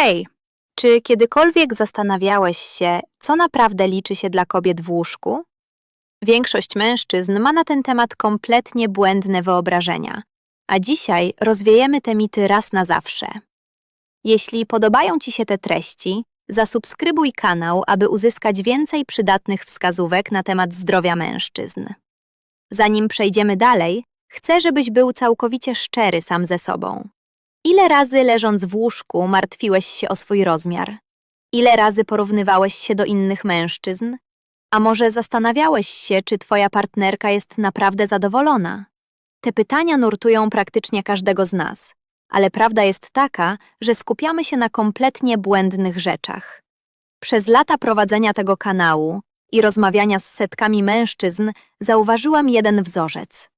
Hej, czy kiedykolwiek zastanawiałeś się, co naprawdę liczy się dla kobiet w łóżku? Większość mężczyzn ma na ten temat kompletnie błędne wyobrażenia, a dzisiaj rozwiejemy te mity raz na zawsze. Jeśli podobają Ci się te treści, zasubskrybuj kanał, aby uzyskać więcej przydatnych wskazówek na temat zdrowia mężczyzn. Zanim przejdziemy dalej, chcę, żebyś był całkowicie szczery sam ze sobą. Ile razy leżąc w łóżku martwiłeś się o swój rozmiar? Ile razy porównywałeś się do innych mężczyzn? A może zastanawiałeś się, czy twoja partnerka jest naprawdę zadowolona? Te pytania nurtują praktycznie każdego z nas, ale prawda jest taka, że skupiamy się na kompletnie błędnych rzeczach. Przez lata prowadzenia tego kanału i rozmawiania z setkami mężczyzn zauważyłam jeden wzorzec.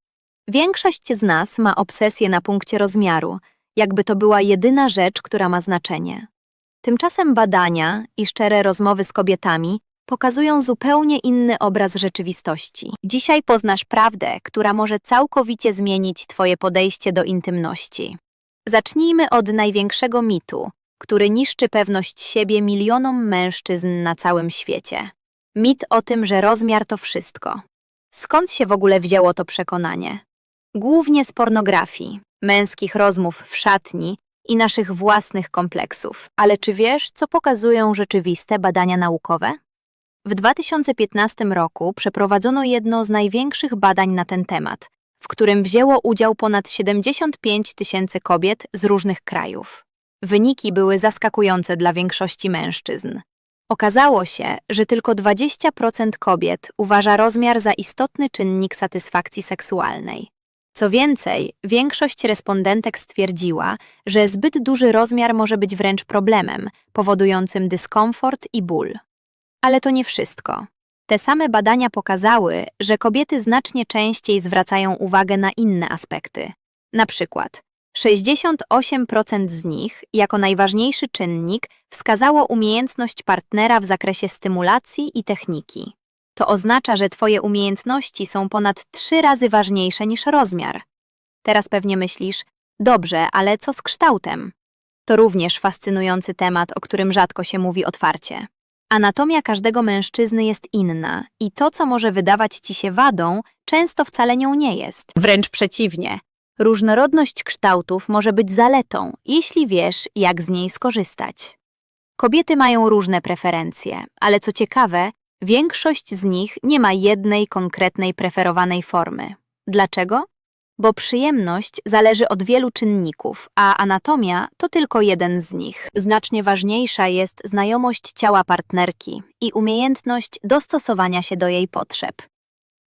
Większość z nas ma obsesję na punkcie rozmiaru, jakby to była jedyna rzecz, która ma znaczenie. Tymczasem badania i szczere rozmowy z kobietami pokazują zupełnie inny obraz rzeczywistości. Dzisiaj poznasz prawdę, która może całkowicie zmienić Twoje podejście do intymności. Zacznijmy od największego mitu, który niszczy pewność siebie milionom mężczyzn na całym świecie. Mit o tym, że rozmiar to wszystko. Skąd się w ogóle wzięło to przekonanie? Głównie z pornografii, męskich rozmów w szatni i naszych własnych kompleksów. Ale czy wiesz, co pokazują rzeczywiste badania naukowe? W 2015 roku przeprowadzono jedno z największych badań na ten temat, w którym wzięło udział ponad 75 tysięcy kobiet z różnych krajów. Wyniki były zaskakujące dla większości mężczyzn. Okazało się, że tylko 20% kobiet uważa rozmiar za istotny czynnik satysfakcji seksualnej. Co więcej, większość respondentek stwierdziła, że zbyt duży rozmiar może być wręcz problemem, powodującym dyskomfort i ból. Ale to nie wszystko. Te same badania pokazały, że kobiety znacznie częściej zwracają uwagę na inne aspekty. Na przykład 68% z nich, jako najważniejszy czynnik, wskazało umiejętność partnera w zakresie stymulacji i techniki. To oznacza, że Twoje umiejętności są ponad trzy razy ważniejsze niż rozmiar. Teraz pewnie myślisz, dobrze, ale co z kształtem? To również fascynujący temat, o którym rzadko się mówi otwarcie. Anatomia każdego mężczyzny jest inna i to, co może wydawać ci się wadą, często wcale nią nie jest. Wręcz przeciwnie. Różnorodność kształtów może być zaletą, jeśli wiesz, jak z niej skorzystać. Kobiety mają różne preferencje, ale co ciekawe, większość z nich nie ma jednej konkretnej preferowanej formy. Dlaczego? Bo przyjemność zależy od wielu czynników, a anatomia to tylko jeden z nich. Znacznie ważniejsza jest znajomość ciała partnerki i umiejętność dostosowania się do jej potrzeb.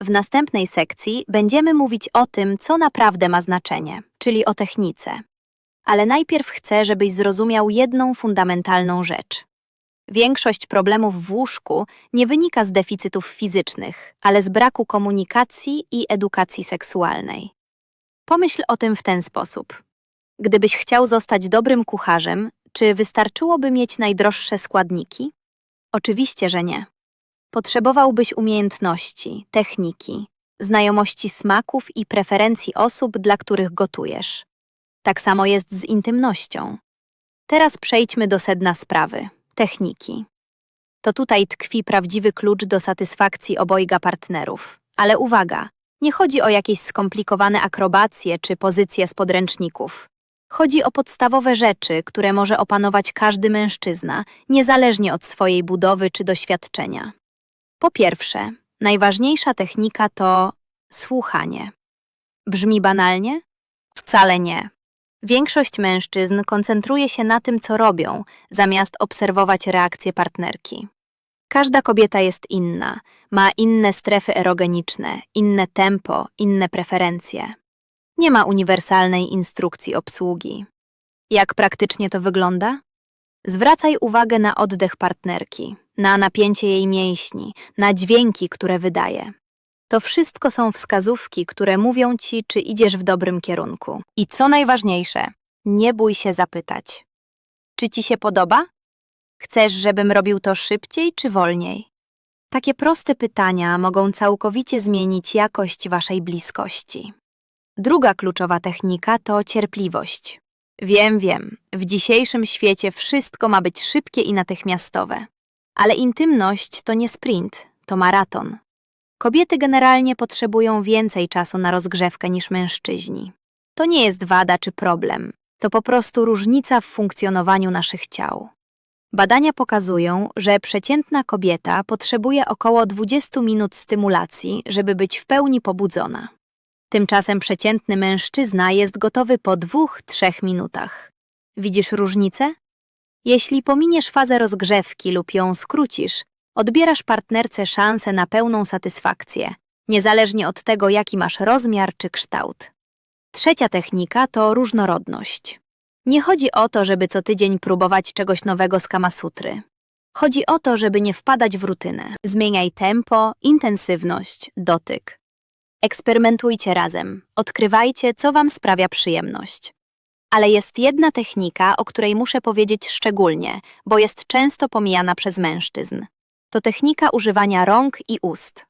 W następnej sekcji będziemy mówić o tym, co naprawdę ma znaczenie, czyli o technice. Ale najpierw chcę, żebyś zrozumiał jedną fundamentalną rzecz. Większość problemów w łóżku nie wynika z deficytów fizycznych, ale z braku komunikacji i edukacji seksualnej. Pomyśl o tym w ten sposób. Gdybyś chciał zostać dobrym kucharzem, czy wystarczyłoby mieć najdroższe składniki? Oczywiście, że nie. Potrzebowałbyś umiejętności, techniki, znajomości smaków i preferencji osób, dla których gotujesz. Tak samo jest z intymnością. Teraz przejdźmy do sedna sprawy techniki. To tutaj tkwi prawdziwy klucz do satysfakcji obojga partnerów. Ale uwaga, nie chodzi o jakieś skomplikowane akrobacje czy pozycje z podręczników. Chodzi o podstawowe rzeczy, które może opanować każdy mężczyzna, niezależnie od swojej budowy czy doświadczenia. Po pierwsze, najważniejsza technika to słuchanie. Brzmi banalnie? Wcale nie. Większość mężczyzn koncentruje się na tym, co robią, zamiast obserwować reakcje partnerki. Każda kobieta jest inna, ma inne strefy erogeniczne, inne tempo, inne preferencje. Nie ma uniwersalnej instrukcji obsługi. Jak praktycznie to wygląda? Zwracaj uwagę na oddech partnerki, na napięcie jej mięśni, na dźwięki, które wydaje. To wszystko są wskazówki, które mówią ci, czy idziesz w dobrym kierunku. I co najważniejsze, nie bój się zapytać. Czy ci się podoba? Chcesz, żebym robił to szybciej czy wolniej? Takie proste pytania mogą całkowicie zmienić jakość waszej bliskości. Druga kluczowa technika to cierpliwość. Wiem, wiem, w dzisiejszym świecie wszystko ma być szybkie i natychmiastowe. Ale intymność to nie sprint, to maraton. Kobiety generalnie potrzebują więcej czasu na rozgrzewkę niż mężczyźni. To nie jest wada czy problem, to po prostu różnica w funkcjonowaniu naszych ciał. Badania pokazują, że przeciętna kobieta potrzebuje około 20 minut stymulacji, żeby być w pełni pobudzona. Tymczasem przeciętny mężczyzna jest gotowy po dwóch, trzech minutach. Widzisz różnicę? Jeśli pominiesz fazę rozgrzewki lub ją skrócisz, odbierasz partnerce szansę na pełną satysfakcję, niezależnie od tego, jaki masz rozmiar czy kształt. Trzecia technika to różnorodność. Nie chodzi o to, żeby co tydzień próbować czegoś nowego z Kamasutry. Chodzi o to, żeby nie wpadać w rutynę. Zmieniaj tempo, intensywność, dotyk. Eksperymentujcie razem, odkrywajcie, co Wam sprawia przyjemność. Ale jest jedna technika, o której muszę powiedzieć szczególnie, bo jest często pomijana przez mężczyzn. To technika używania rąk i ust.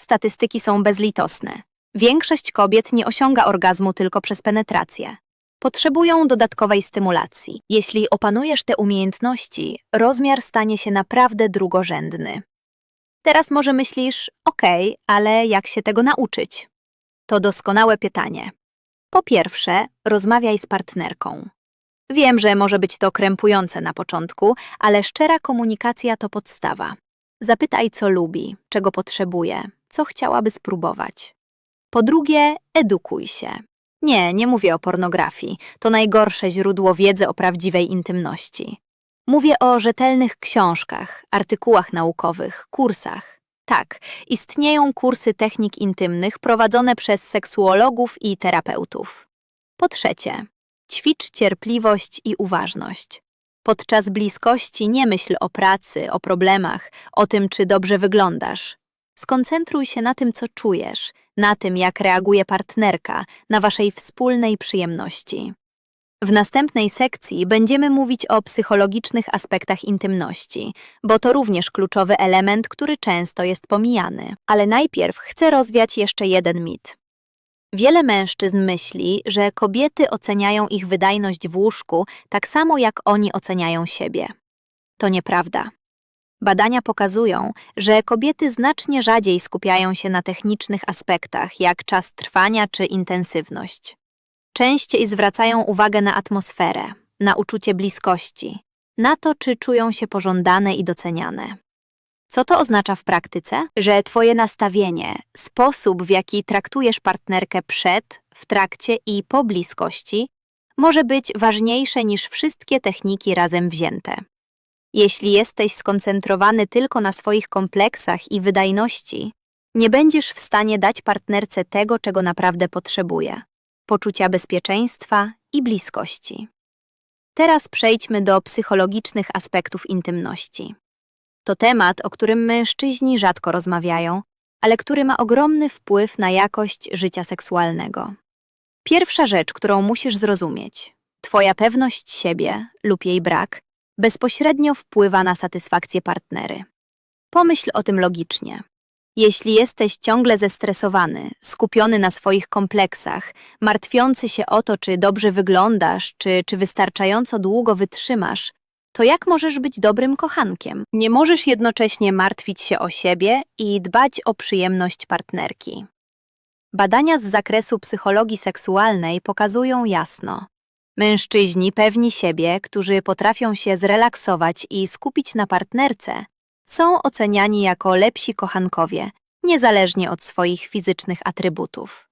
Statystyki są bezlitosne. Większość kobiet nie osiąga orgazmu tylko przez penetrację. Potrzebują dodatkowej stymulacji. Jeśli opanujesz te umiejętności, rozmiar stanie się naprawdę drugorzędny. Teraz może myślisz, okej, ale jak się tego nauczyć? To doskonałe pytanie. Po pierwsze, rozmawiaj z partnerką. Wiem, że może być to krępujące na początku, ale szczera komunikacja to podstawa. Zapytaj, co lubi, czego potrzebuje, co chciałaby spróbować. Po drugie, edukuj się. Nie, nie mówię o pornografii. To najgorsze źródło wiedzy o prawdziwej intymności. Mówię o rzetelnych książkach, artykułach naukowych, kursach. Tak, istnieją kursy technik intymnych prowadzone przez seksuologów i terapeutów. Po trzecie, ćwicz cierpliwość i uważność. Podczas bliskości nie myśl o pracy, o problemach, o tym, czy dobrze wyglądasz. Skoncentruj się na tym, co czujesz, na tym, jak reaguje partnerka, na waszej wspólnej przyjemności. W następnej sekcji będziemy mówić o psychologicznych aspektach intymności, bo to również kluczowy element, który często jest pomijany. Ale najpierw chcę rozwiać jeszcze jeden mit. Wiele mężczyzn myśli, że kobiety oceniają ich wydajność w łóżku tak samo jak oni oceniają siebie. To nieprawda. Badania pokazują, że kobiety znacznie rzadziej skupiają się na technicznych aspektach, jak czas trwania czy intensywność. Częściej zwracają uwagę na atmosferę, na uczucie bliskości, na to, czy czują się pożądane i doceniane. Co to oznacza w praktyce? Że Twoje nastawienie, sposób, w jaki traktujesz partnerkę przed, w trakcie i po bliskości, może być ważniejsze niż wszystkie techniki razem wzięte. Jeśli jesteś skoncentrowany tylko na swoich kompleksach i wydajności, nie będziesz w stanie dać partnerce tego, czego naprawdę potrzebuje poczucia bezpieczeństwa i bliskości. Teraz przejdźmy do psychologicznych aspektów intymności. To temat, o którym mężczyźni rzadko rozmawiają, ale który ma ogromny wpływ na jakość życia seksualnego. Pierwsza rzecz, którą musisz zrozumieć, Twoja pewność siebie lub jej brak bezpośrednio wpływa na satysfakcję partnery. Pomyśl o tym logicznie. Jeśli jesteś ciągle zestresowany, skupiony na swoich kompleksach, martwiący się o to, czy dobrze wyglądasz, czy, czy wystarczająco długo wytrzymasz, to jak możesz być dobrym kochankiem? Nie możesz jednocześnie martwić się o siebie i dbać o przyjemność partnerki. Badania z zakresu psychologii seksualnej pokazują jasno. Mężczyźni pewni siebie, którzy potrafią się zrelaksować i skupić na partnerce, są oceniani jako lepsi kochankowie, niezależnie od swoich fizycznych atrybutów.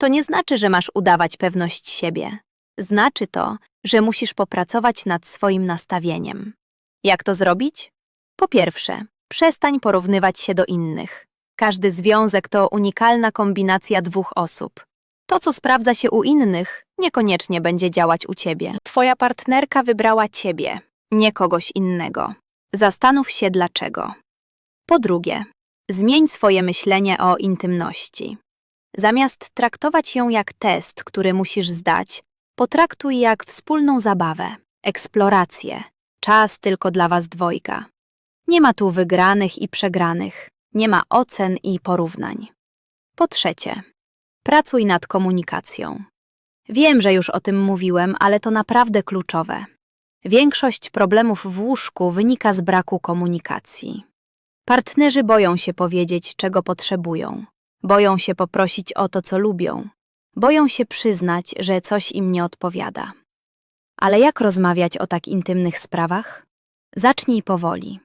To nie znaczy, że masz udawać pewność siebie. Znaczy to, że musisz popracować nad swoim nastawieniem. Jak to zrobić? Po pierwsze, przestań porównywać się do innych. Każdy związek to unikalna kombinacja dwóch osób. To, co sprawdza się u innych, niekoniecznie będzie działać u ciebie. Twoja partnerka wybrała ciebie, nie kogoś innego. Zastanów się dlaczego. Po drugie, zmień swoje myślenie o intymności. Zamiast traktować ją jak test, który musisz zdać, potraktuj jak wspólną zabawę, eksplorację, czas tylko dla was dwojga. Nie ma tu wygranych i przegranych, nie ma ocen i porównań. Po trzecie, pracuj nad komunikacją. Wiem, że już o tym mówiłem, ale to naprawdę kluczowe. Większość problemów w łóżku wynika z braku komunikacji. Partnerzy boją się powiedzieć, czego potrzebują. Boją się poprosić o to, co lubią. Boją się przyznać, że coś im nie odpowiada. Ale jak rozmawiać o tak intymnych sprawach? Zacznij powoli.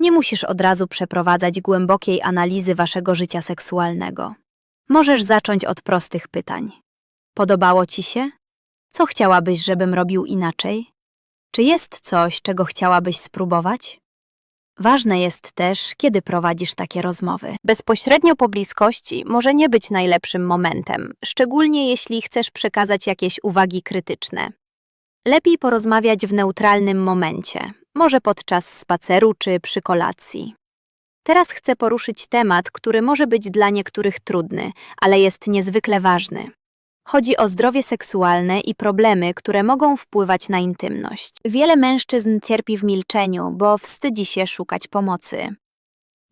Nie musisz od razu przeprowadzać głębokiej analizy waszego życia seksualnego. Możesz zacząć od prostych pytań. Podobało ci się? Co chciałabyś, żebym robił inaczej? Czy jest coś, czego chciałabyś spróbować? Ważne jest też, kiedy prowadzisz takie rozmowy. Bezpośrednio po bliskości może nie być najlepszym momentem, szczególnie jeśli chcesz przekazać jakieś uwagi krytyczne. Lepiej porozmawiać w neutralnym momencie, może podczas spaceru czy przy kolacji. Teraz chcę poruszyć temat, który może być dla niektórych trudny, ale jest niezwykle ważny. Chodzi o zdrowie seksualne i problemy, które mogą wpływać na intymność. Wiele mężczyzn cierpi w milczeniu, bo wstydzi się szukać pomocy.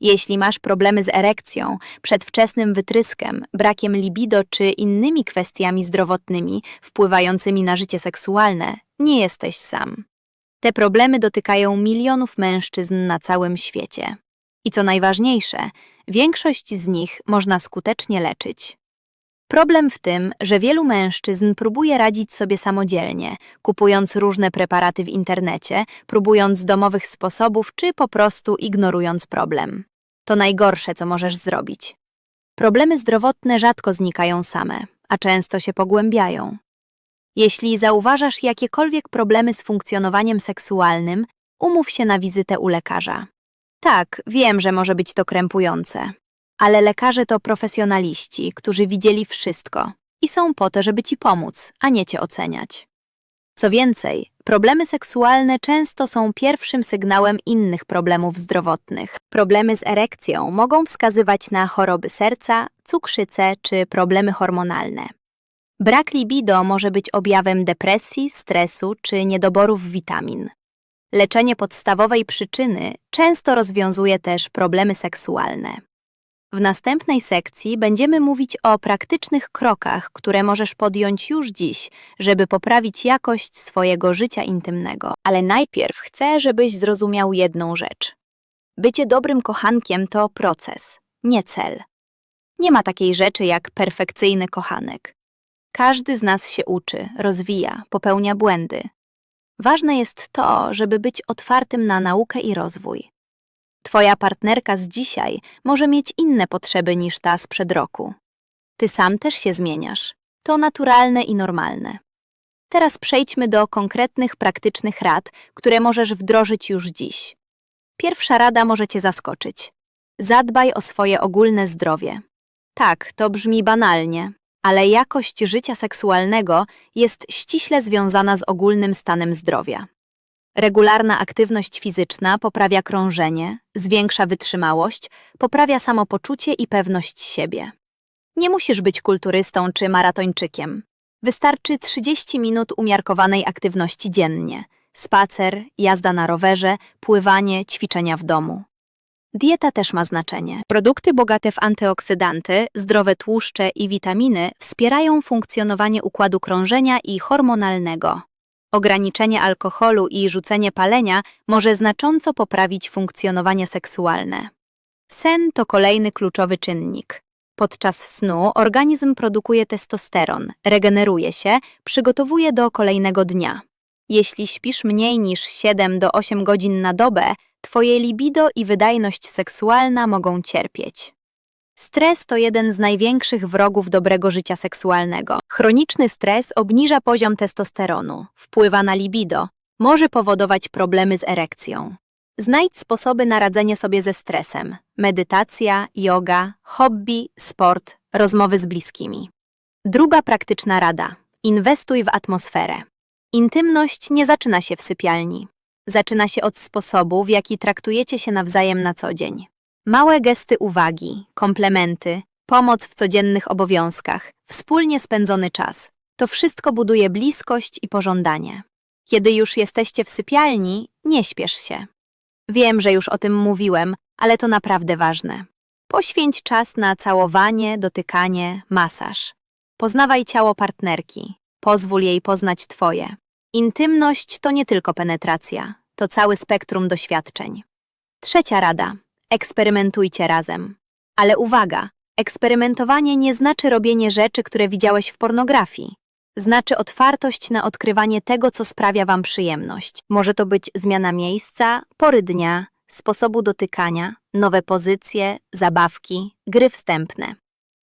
Jeśli masz problemy z erekcją, przedwczesnym wytryskiem, brakiem libido czy innymi kwestiami zdrowotnymi wpływającymi na życie seksualne, nie jesteś sam. Te problemy dotykają milionów mężczyzn na całym świecie. I co najważniejsze, większość z nich można skutecznie leczyć. Problem w tym, że wielu mężczyzn próbuje radzić sobie samodzielnie, kupując różne preparaty w internecie, próbując domowych sposobów czy po prostu ignorując problem. To najgorsze, co możesz zrobić. Problemy zdrowotne rzadko znikają same, a często się pogłębiają. Jeśli zauważasz jakiekolwiek problemy z funkcjonowaniem seksualnym, umów się na wizytę u lekarza. Tak, wiem, że może być to krępujące, ale lekarze to profesjonaliści, którzy widzieli wszystko i są po to, żeby ci pomóc, a nie cię oceniać. Co więcej, problemy seksualne często są pierwszym sygnałem innych problemów zdrowotnych. Problemy z erekcją mogą wskazywać na choroby serca, cukrzycę czy problemy hormonalne. Brak libido może być objawem depresji, stresu czy niedoborów witamin. Leczenie podstawowej przyczyny często rozwiązuje też problemy seksualne. W następnej sekcji będziemy mówić o praktycznych krokach, które możesz podjąć już dziś, żeby poprawić jakość swojego życia intymnego. Ale najpierw chcę, żebyś zrozumiał jedną rzecz. Bycie dobrym kochankiem to proces, nie cel. Nie ma takiej rzeczy jak perfekcyjny kochanek. Każdy z nas się uczy, rozwija, popełnia błędy. Ważne jest to, żeby być otwartym na naukę i rozwój. Twoja partnerka z dzisiaj może mieć inne potrzeby niż ta sprzed roku. Ty sam też się zmieniasz. To naturalne i normalne. Teraz przejdźmy do konkretnych, praktycznych rad, które możesz wdrożyć już dziś. Pierwsza rada może Cię zaskoczyć. Zadbaj o swoje ogólne zdrowie. Tak, to brzmi banalnie, ale jakość życia seksualnego jest ściśle związana z ogólnym stanem zdrowia. Regularna aktywność fizyczna poprawia krążenie, zwiększa wytrzymałość, poprawia samopoczucie i pewność siebie. Nie musisz być kulturystą czy maratończykiem. Wystarczy 30 minut umiarkowanej aktywności dziennie. Spacer, jazda na rowerze, pływanie, ćwiczenia w domu. Dieta też ma znaczenie. Produkty bogate w antyoksydanty, zdrowe tłuszcze i witaminy wspierają funkcjonowanie układu krążenia i hormonalnego. Ograniczenie alkoholu i rzucenie palenia może znacząco poprawić funkcjonowanie seksualne. Sen to kolejny kluczowy czynnik. Podczas snu organizm produkuje testosteron, regeneruje się, przygotowuje do kolejnego dnia. Jeśli śpisz mniej niż 7 do 8 godzin na dobę, twoje libido i wydajność seksualna mogą cierpieć. Stres to jeden z największych wrogów dobrego życia seksualnego. Chroniczny stres obniża poziom testosteronu, wpływa na libido, może powodować problemy z erekcją. Znajdź sposoby na radzenie sobie ze stresem: medytacja, yoga, hobby, sport, rozmowy z bliskimi. Druga praktyczna rada: inwestuj w atmosferę. Intymność nie zaczyna się w sypialni. Zaczyna się od sposobu, w jaki traktujecie się nawzajem na co dzień. Małe gesty uwagi, komplementy, pomoc w codziennych obowiązkach, wspólnie spędzony czas. To wszystko buduje bliskość i pożądanie. Kiedy już jesteście w sypialni, nie śpiesz się. Wiem, że już o tym mówiłem, ale to naprawdę ważne. Poświęć czas na całowanie, dotykanie, masaż. Poznawaj ciało partnerki. pozwól jej poznać Twoje. Intymność to nie tylko penetracja, to cały spektrum doświadczeń. Trzecia rada. Eksperymentujcie razem. Ale uwaga, eksperymentowanie nie znaczy robienie rzeczy, które widziałeś w pornografii. Znaczy otwartość na odkrywanie tego, co sprawia Wam przyjemność. Może to być zmiana miejsca, pory dnia, sposobu dotykania, nowe pozycje, zabawki, gry wstępne.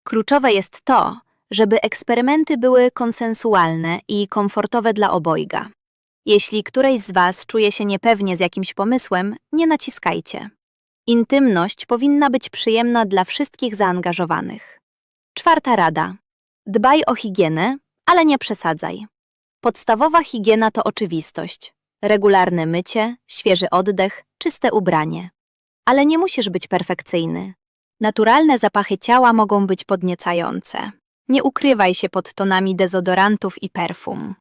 Kluczowe jest to, żeby eksperymenty były konsensualne i komfortowe dla obojga. Jeśli któreś z Was czuje się niepewnie z jakimś pomysłem, nie naciskajcie. Intymność powinna być przyjemna dla wszystkich zaangażowanych. Czwarta rada. Dbaj o higienę, ale nie przesadzaj. Podstawowa higiena to oczywistość. Regularne mycie, świeży oddech, czyste ubranie. Ale nie musisz być perfekcyjny. Naturalne zapachy ciała mogą być podniecające. Nie ukrywaj się pod tonami dezodorantów i perfum.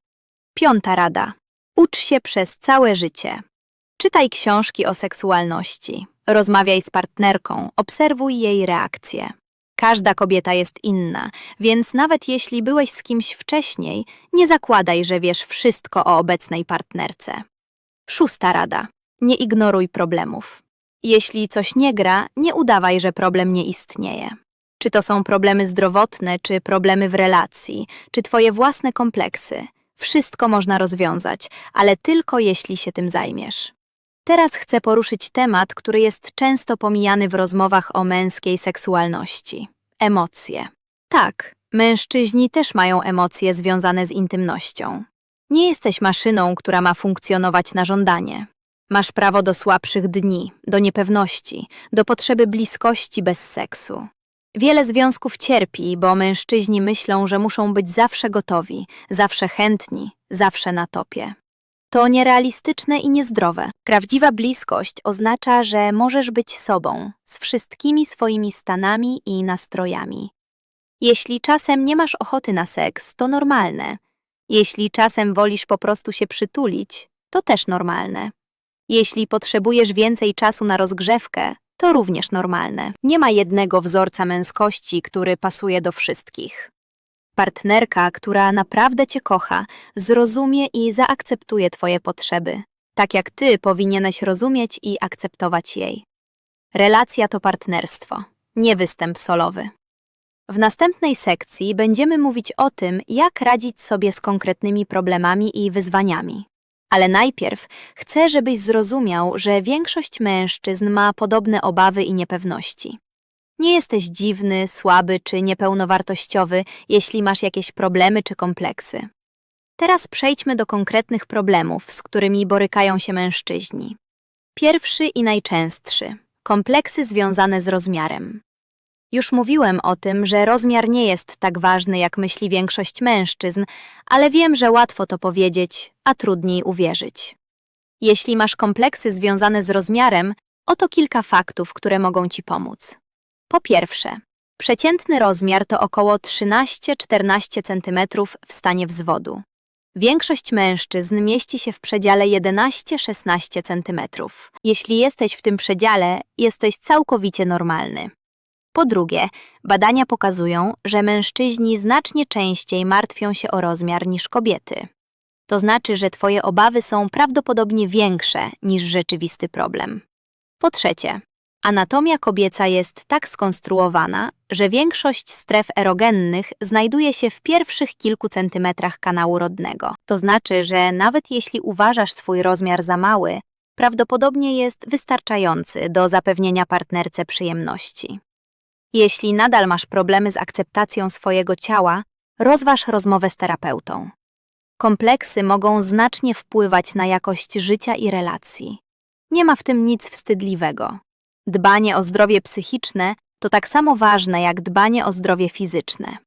Piąta rada. Ucz się przez całe życie. Czytaj książki o seksualności. Rozmawiaj z partnerką, obserwuj jej reakcje. Każda kobieta jest inna, więc nawet jeśli byłeś z kimś wcześniej, nie zakładaj, że wiesz wszystko o obecnej partnerce. Szósta rada. Nie ignoruj problemów. Jeśli coś nie gra, nie udawaj, że problem nie istnieje. Czy to są problemy zdrowotne, czy problemy w relacji, czy twoje własne kompleksy. Wszystko można rozwiązać, ale tylko jeśli się tym zajmiesz. Teraz chcę poruszyć temat, który jest często pomijany w rozmowach o męskiej seksualności emocje. Tak, mężczyźni też mają emocje związane z intymnością. Nie jesteś maszyną, która ma funkcjonować na żądanie. Masz prawo do słabszych dni, do niepewności, do potrzeby bliskości bez seksu. Wiele związków cierpi, bo mężczyźni myślą, że muszą być zawsze gotowi, zawsze chętni, zawsze na topie. To nierealistyczne i niezdrowe. Prawdziwa bliskość oznacza, że możesz być sobą, z wszystkimi swoimi stanami i nastrojami. Jeśli czasem nie masz ochoty na seks, to normalne. Jeśli czasem wolisz po prostu się przytulić, to też normalne. Jeśli potrzebujesz więcej czasu na rozgrzewkę, to również normalne. Nie ma jednego wzorca męskości, który pasuje do wszystkich. Partnerka, która naprawdę cię kocha, zrozumie i zaakceptuje twoje potrzeby, tak jak ty powinieneś rozumieć i akceptować jej. Relacja to partnerstwo, nie występ solowy. W następnej sekcji będziemy mówić o tym, jak radzić sobie z konkretnymi problemami i wyzwaniami. Ale najpierw chcę, żebyś zrozumiał, że większość mężczyzn ma podobne obawy i niepewności. Nie jesteś dziwny, słaby czy niepełnowartościowy, jeśli masz jakieś problemy czy kompleksy. Teraz przejdźmy do konkretnych problemów, z którymi borykają się mężczyźni. Pierwszy i najczęstszy kompleksy związane z rozmiarem. Już mówiłem o tym, że rozmiar nie jest tak ważny, jak myśli większość mężczyzn, ale wiem, że łatwo to powiedzieć, a trudniej uwierzyć. Jeśli masz kompleksy związane z rozmiarem, oto kilka faktów, które mogą ci pomóc. Po pierwsze, przeciętny rozmiar to około 13-14 cm w stanie wzwodu. Większość mężczyzn mieści się w przedziale 11-16 cm. Jeśli jesteś w tym przedziale, jesteś całkowicie normalny. Po drugie, badania pokazują, że mężczyźni znacznie częściej martwią się o rozmiar niż kobiety. To znaczy, że Twoje obawy są prawdopodobnie większe niż rzeczywisty problem. Po trzecie, Anatomia kobieca jest tak skonstruowana, że większość stref erogennych znajduje się w pierwszych kilku centymetrach kanału rodnego. To znaczy, że nawet jeśli uważasz swój rozmiar za mały, prawdopodobnie jest wystarczający do zapewnienia partnerce przyjemności. Jeśli nadal masz problemy z akceptacją swojego ciała, rozważ rozmowę z terapeutą. Kompleksy mogą znacznie wpływać na jakość życia i relacji. Nie ma w tym nic wstydliwego. Dbanie o zdrowie psychiczne to tak samo ważne jak dbanie o zdrowie fizyczne.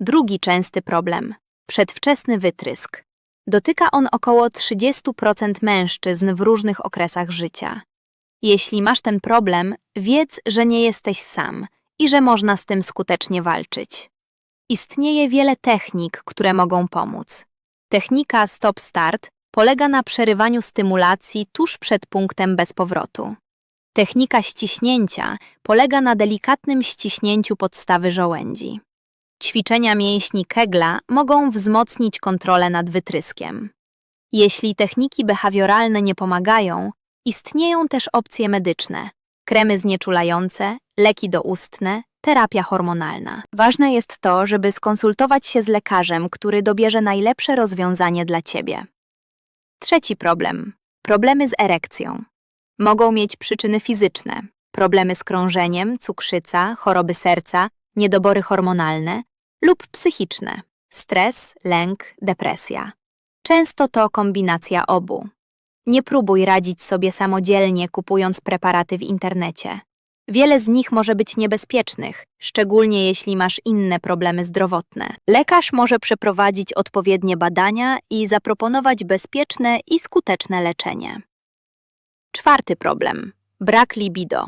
Drugi częsty problem przedwczesny wytrysk. Dotyka on około 30% mężczyzn w różnych okresach życia. Jeśli masz ten problem, wiedz, że nie jesteś sam i że można z tym skutecznie walczyć. Istnieje wiele technik, które mogą pomóc. Technika stop-start polega na przerywaniu stymulacji tuż przed punktem bez powrotu. Technika ściśnięcia polega na delikatnym ściśnięciu podstawy żołędzi. Ćwiczenia mięśni Kegla mogą wzmocnić kontrolę nad wytryskiem. Jeśli techniki behawioralne nie pomagają, istnieją też opcje medyczne, kremy znieczulające, leki doustne, terapia hormonalna. Ważne jest to, żeby skonsultować się z lekarzem, który dobierze najlepsze rozwiązanie dla Ciebie. Trzeci problem. Problemy z erekcją. Mogą mieć przyczyny fizyczne, problemy z krążeniem, cukrzyca, choroby serca, niedobory hormonalne lub psychiczne, stres, lęk, depresja. Często to kombinacja obu. Nie próbuj radzić sobie samodzielnie, kupując preparaty w internecie. Wiele z nich może być niebezpiecznych, szczególnie jeśli masz inne problemy zdrowotne. Lekarz może przeprowadzić odpowiednie badania i zaproponować bezpieczne i skuteczne leczenie. Czwarty problem brak libido.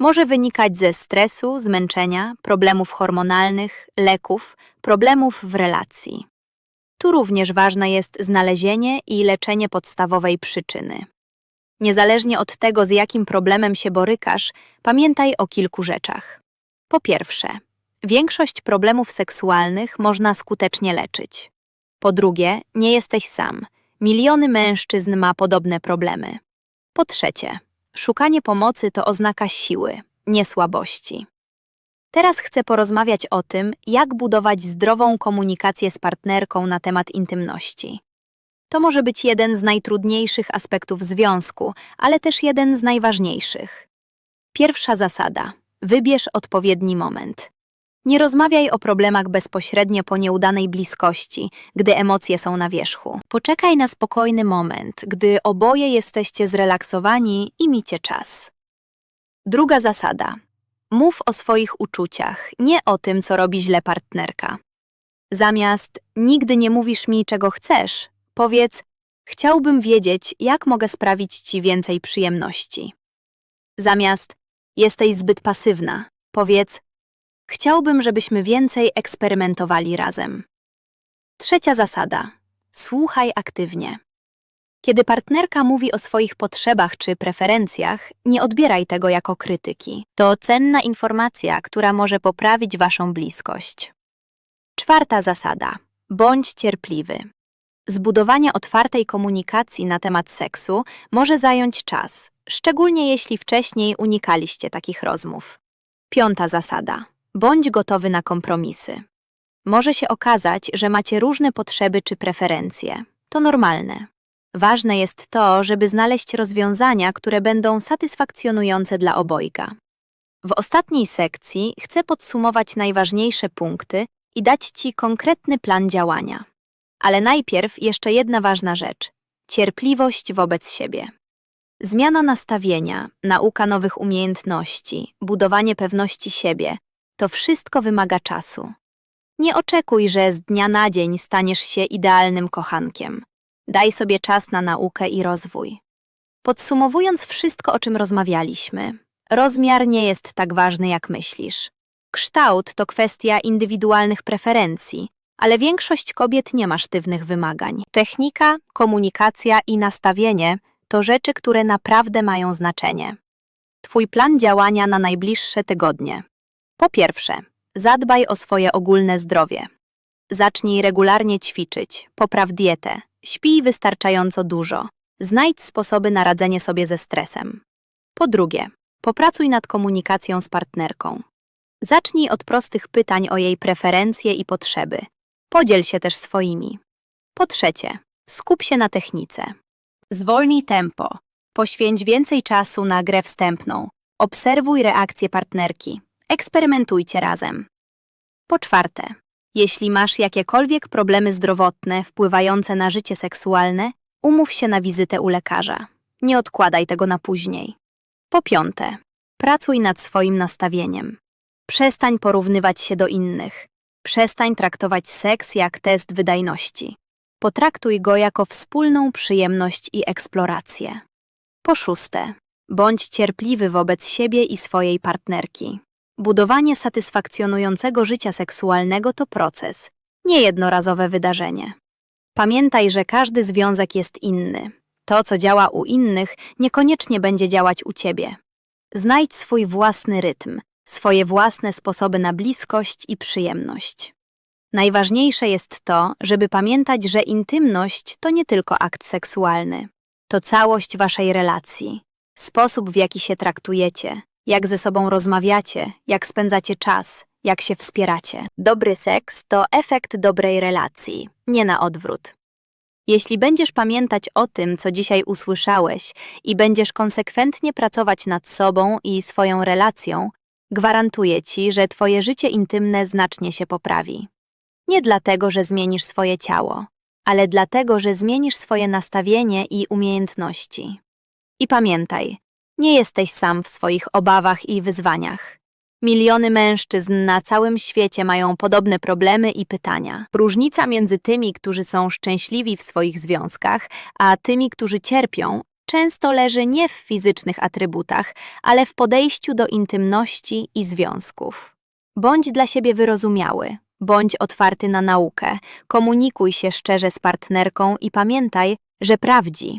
Może wynikać ze stresu, zmęczenia, problemów hormonalnych, leków, problemów w relacji. Tu również ważne jest znalezienie i leczenie podstawowej przyczyny. Niezależnie od tego, z jakim problemem się borykasz, pamiętaj o kilku rzeczach. Po pierwsze, większość problemów seksualnych można skutecznie leczyć. Po drugie, nie jesteś sam. Miliony mężczyzn ma podobne problemy. Po trzecie, szukanie pomocy to oznaka siły, nie słabości. Teraz chcę porozmawiać o tym, jak budować zdrową komunikację z partnerką na temat intymności. To może być jeden z najtrudniejszych aspektów związku, ale też jeden z najważniejszych. Pierwsza zasada: wybierz odpowiedni moment. Nie rozmawiaj o problemach bezpośrednio po nieudanej bliskości, gdy emocje są na wierzchu. Poczekaj na spokojny moment, gdy oboje jesteście zrelaksowani i micie czas. Druga zasada: mów o swoich uczuciach, nie o tym, co robi źle partnerka. Zamiast nigdy nie mówisz mi, czego chcesz, Powiedz, chciałbym wiedzieć, jak mogę sprawić ci więcej przyjemności. Zamiast jesteś zbyt pasywna, powiedz, chciałbym, żebyśmy więcej eksperymentowali razem. Trzecia zasada. Słuchaj aktywnie. Kiedy partnerka mówi o swoich potrzebach czy preferencjach, nie odbieraj tego jako krytyki. To cenna informacja, która może poprawić waszą bliskość. Czwarta zasada. Bądź cierpliwy. Zbudowanie otwartej komunikacji na temat seksu może zająć czas, szczególnie jeśli wcześniej unikaliście takich rozmów. Piąta zasada. Bądź gotowy na kompromisy. Może się okazać, że macie różne potrzeby czy preferencje. To normalne. Ważne jest to, żeby znaleźć rozwiązania, które będą satysfakcjonujące dla obojga. W ostatniej sekcji chcę podsumować najważniejsze punkty i dać Ci konkretny plan działania. Ale najpierw jeszcze jedna ważna rzecz cierpliwość wobec siebie. Zmiana nastawienia, nauka nowych umiejętności, budowanie pewności siebie to wszystko wymaga czasu. Nie oczekuj, że z dnia na dzień staniesz się idealnym kochankiem. Daj sobie czas na naukę i rozwój. Podsumowując wszystko, o czym rozmawialiśmy, rozmiar nie jest tak ważny, jak myślisz. Kształt to kwestia indywidualnych preferencji, ale większość kobiet nie ma sztywnych wymagań. Technika, komunikacja i nastawienie to rzeczy, które naprawdę mają znaczenie. Twój plan działania na najbliższe tygodnie. Po pierwsze, zadbaj o swoje ogólne zdrowie. Zacznij regularnie ćwiczyć, popraw dietę, śpij wystarczająco dużo, znajdź sposoby na radzenie sobie ze stresem. Po drugie, popracuj nad komunikacją z partnerką. Zacznij od prostych pytań o jej preferencje i potrzeby, Podziel się też swoimi. Po trzecie, skup się na technice. Zwolnij tempo. Poświęć więcej czasu na grę wstępną. Obserwuj reakcję partnerki. Eksperymentujcie razem. Po czwarte, jeśli masz jakiekolwiek problemy zdrowotne wpływające na życie seksualne, umów się na wizytę u lekarza. Nie odkładaj tego na później. Po piąte, pracuj nad swoim nastawieniem. Przestań porównywać się do innych. Przestań traktować seks jak test wydajności. Potraktuj go jako wspólną przyjemność i eksplorację. Po szóste, bądź cierpliwy wobec siebie i swojej partnerki. Budowanie satysfakcjonującego życia seksualnego to proces, nie jednorazowe wydarzenie. Pamiętaj, że każdy związek jest inny. To, co działa u innych, niekoniecznie będzie działać u ciebie. Znajdź swój własny rytm, swoje własne sposoby na bliskość i przyjemność. Najważniejsze jest to, żeby pamiętać, że intymność to nie tylko akt seksualny. To całość waszej relacji, sposób w jaki się traktujecie, jak ze sobą rozmawiacie, jak spędzacie czas, jak się wspieracie. Dobry seks to efekt dobrej relacji, nie na odwrót. Jeśli będziesz pamiętać o tym, co dzisiaj usłyszałeś i będziesz konsekwentnie pracować nad sobą i swoją relacją, gwarantuję ci, że twoje życie intymne znacznie się poprawi. Nie dlatego, że zmienisz swoje ciało, ale dlatego, że zmienisz swoje nastawienie i umiejętności. I pamiętaj, nie jesteś sam w swoich obawach i wyzwaniach. Miliony mężczyzn na całym świecie mają podobne problemy i pytania. Różnica między tymi, którzy są szczęśliwi w swoich związkach, a tymi, którzy cierpią, często leży nie w fizycznych atrybutach, ale w podejściu do intymności i związków. Bądź dla siebie wyrozumiały, bądź otwarty na naukę, komunikuj się szczerze z partnerką i pamiętaj, że prawdzi,